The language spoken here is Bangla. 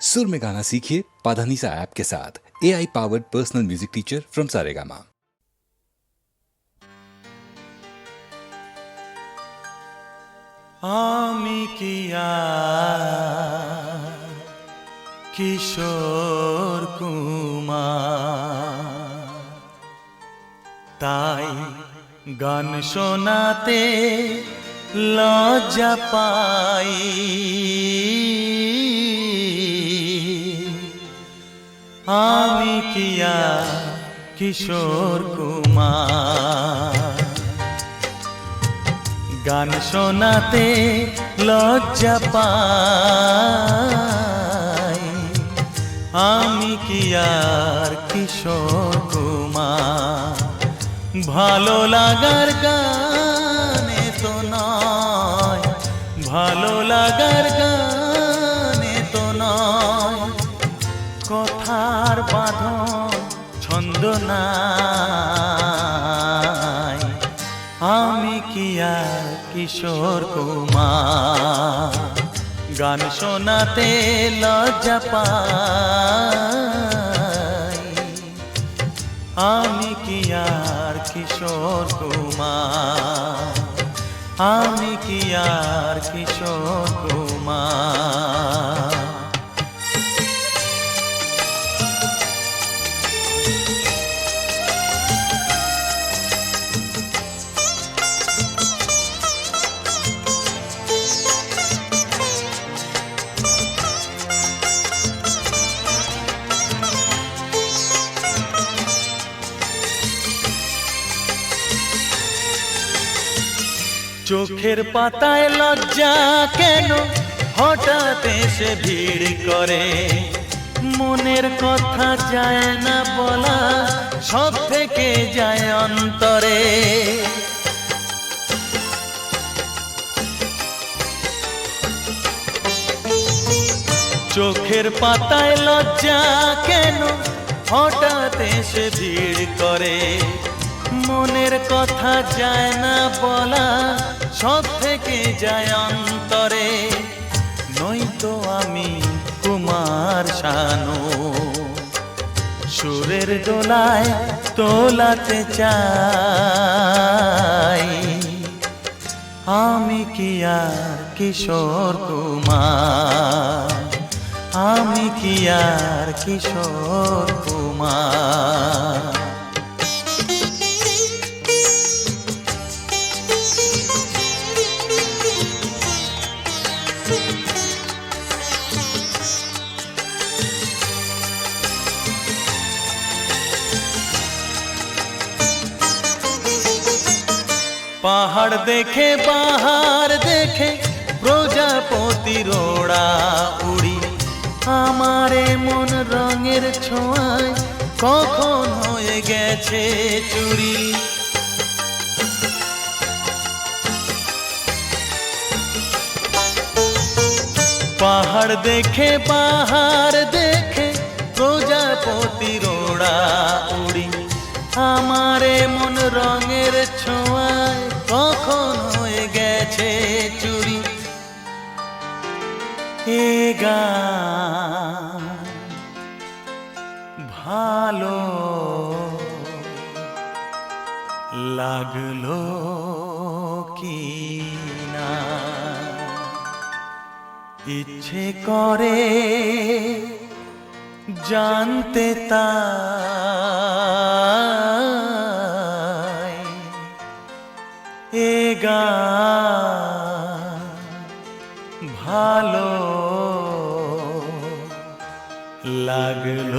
सुर में गाना सीखिए पाधानीसा ऐप के साथ A I powered personal music teacher from Saregama আমি কি আর কিশোর কুমার তাই গান শোনাতে লজ্জা পাই আমি কি আর কিশোর কুমার। গান শোনাতে লজ্জা পাই। আমি কি আর কিশোর কুমার। ভালো লাগার গানে তো নয়, ভালো লাগার গানে কি আর কিশোর কুমার। গান শোনাতে লজ্জা পাই। আমি কি আর কিশোর কুমার? আমি কি আর কিশোর চোখের পাতায় লজ্জা কেন? হঠাৎ এসে ভিড় করে। মনের কথা যায় না বলা, সব থেকে যায় অন্তরে। চোখের পাতায় লজ্জা কেন? হঠাৎ এসে ভিড় করে। মনের কথা যায় না বলা, সব থেকে যায় অন্তরে। নয়তো আমি কুমার শানু। সুরের দোলায় তোলাতে চাই। আমি কি আর কিশোর কুমার? আমি কি আর কিশোর কুমার? পাহাড় দেখে পাহাড় দেখে প্রজাপতি রোড়া উড়ি। আমারে মন রঙের ছোঁয়ায় কখন হয়ে গেছে চুরি। পাহাড় দেখে পাহাড় দেখে প্রজাপতি রোড়া উড়ি। আমারে মন রঙের ছোঁয়ায় ভালো লাগল কি না ইচ্ছে করে জানতে তাই এ ভালো লাগল